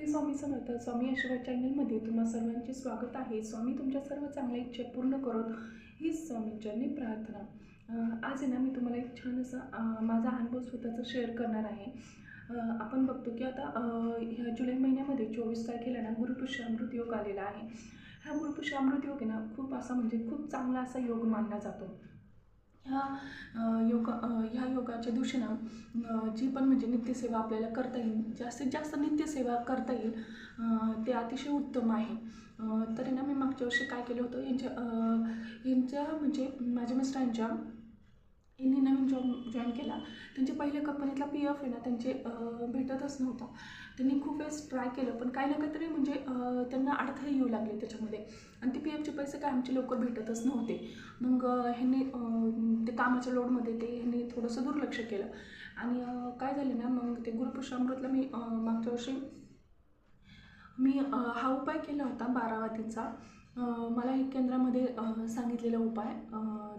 श्री स्वामी समर्थ स्वामी आशीर्वाद चॅनलमध्ये तुम्हा सर्वांचे स्वागत आहे. स्वामी तुमच्या सर्व चांगल्या इच्छा पूर्ण करत. हीच स्वामींच्यानी प्रार्थना. आज आहे ना मी तुम्हाला एक छान असा माझा अनुभव स्वतःचा शेअर करणार आहे. आपण बघतो की आता ह्या जुलै महिन्यामध्ये चोवीस तारखेला ना गुरुपुष्यामृत योग आलेला आहे. हा गुरुपुष्यामृत योग आहे ना खूप असा म्हणजे खूप चांगला असा योग मानला जातो. ह्या योगा ह्या योगाच्या दिवशी ना जी पण म्हणजे नित्यसेवा आपल्याला करता येईल जास्तीत जास्त नित्यसेवा करता येईल ते अतिशय उत्तम आहे. तरी ना मी मागच्या वर्षी काय केलं होतं यांच्या यांच्या म्हणजे माझ्या मिस्टरांच्या यांनी नवीन जॉब जॉईन केला. त्यांच्या पहिल्या कंपनीतला पी एफ आहे ना त्यांचे भेटतच नव्हता. त्यांनी खूप वेळेस ट्राय केलं पण काही ना काहीतरी म्हणजे त्यांना अडथळे येऊ लागले त्याच्यामध्ये. आणि ते पी एफचे पैसे काय आमचे लवकर भेटतच नव्हते. मग ह्यांनी ते कामाच्या लोडमध्ये ते ह्यांनी थोडंसं दुर्लक्ष केलं. आणि काय झालं ना मग ते गुरुपुष्यामृतला मी मागच्या वर्षी मी हा उपाय केला होता बारावातीचा मला हे केंद्रामध्ये सांगितलेला उपाय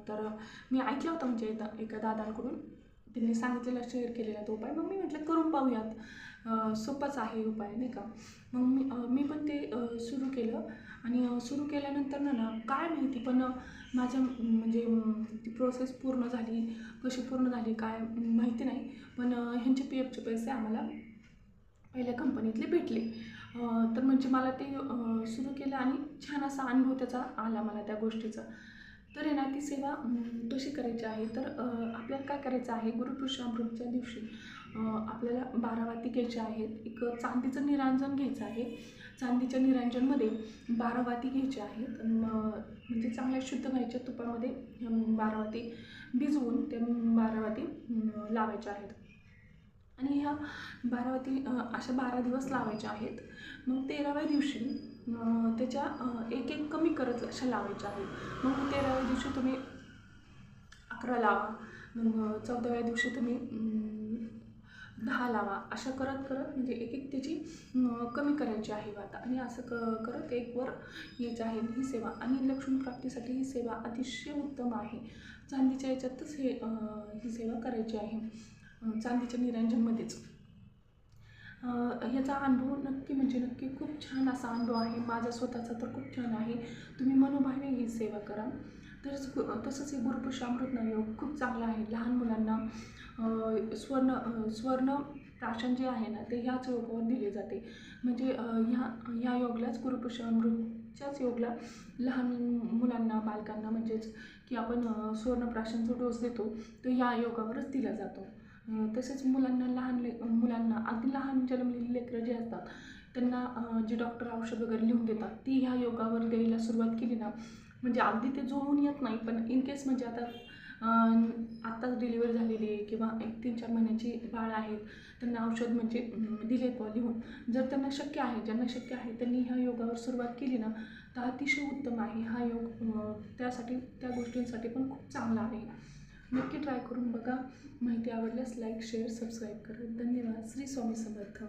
तर मी ऐकला होता म्हणजे एका एका दादांकडून. त्यांनी सांगितलेला शेअर केलेला तो उपाय. मग मी म्हटलं करून पाहूयात. सोपाच आहे उपाय नाही का? मग मी मी पण ते सुरू केलं. आणि सुरू केल्यानंतर ना ना काय माहिती पण माझ्या म्हणजे ती प्रोसेस पूर्ण झाली. कशी पूर्ण झाली काय माहिती नाही. पण ह्यांचे पी एफचे पैसे आम्हाला पहिल्या कंपनीतले भेटले. तर म्हणजे मला ते सुरू केलं आणि छान असा अनुभव त्याचा आला मला त्या गोष्टीचा. तर आहे ना ती सेवा कशी करायची आहे? तर आपल्याला काय करायचं आहे? गुरुपुरुषामृतच्या दिवशी आपल्याला बारावाती घ्यायच्या आहेत. एक चांदीचं निरांजन घ्यायचं आहे. चांदीच्या निरांजनमध्ये बारावाती घ्यायच्या आहेत. म्हणजे चांगल्या शुद्ध व्हायच्या तुपामध्ये बारावाती भिजवून त्या बारावाती लावायच्या आहेत. आणि ह्या बारावती अशा बारा दिवस लावायच्या आहेत. मग तेराव्या दिवशी त्याच्या एक एक कमी करत अशा लावायच्या आहेत. मग तेराव्या दिवशी तुम्ही अकरा लावा. मग चौदाव्या दिवशी तुम्ही दहा लावा. अशा करत करत म्हणजे एक एक त्याची कमी करायची आहे वाता. आणि असं क करत एक वर यायचं आहे ही सेवा. आणि लक्ष्मीप्राप्तीसाठी ही सेवा अतिशय उत्तम आहे. चांदीच्या याच्यातच हे ही सेवा करायची आहे. चांदीच्या निरांजनमध्येच. ह्याचा याचा अनुभव नक्की म्हणजे नक्की खूप छान असा अनुभव आहे. माझा स्वतःचा तर खूप छान आहे. तुम्ही मनोभावे ही सेवा करा. तसंच तसंच हे गुरुपुषामृत योग हो, खूप चांगला आहे. लहान मुलांना स्वर्ण स्वर्ण प्राशन जे आहे ना ते ह्याच योगावर दिले जाते. म्हणजे ह्या ह्या योगलाच गुरुपुषामृतच्याच योगला लहान मुलांना बालकांना म्हणजेच की आपण स्वर्ण प्राशनचा डोस देतो तो ह्या योगावरच दिला जातो. तसेच मुलांना लहान ले मुलांना अगदी लहान जन्मलेली म्हणजे लेकरं जे असतात त्यांना जे डॉक्टर औषध वगैरे लिहून देतात ती ह्या योगावर द्यायला सुरुवात केली ना म्हणजे अगदी ते जुळून येत नाही पण इन केस म्हणजे आता आत्ताच डिलिव्हरी झालेली आहे किंवा एक तीन चार महिन्याची बाळ आहेत त्यांना औषध म्हणजे दिले दिलेत लिहून. जर त्यांना शक्य आहे ज्यांना शक्य आहे त्यांनी ह्या योगावर सुरुवात केली ना तर अतिशय उत्तम आहे. हा योग त्यासाठी त्या गोष्टींसाठी पण खूप चांगला आहे. नक्की ट्राय करून बघा. माहिती आवडल्यास लाईक शेअर सबस्क्राईब करा. धन्यवाद. श्री स्वामी समर्थ.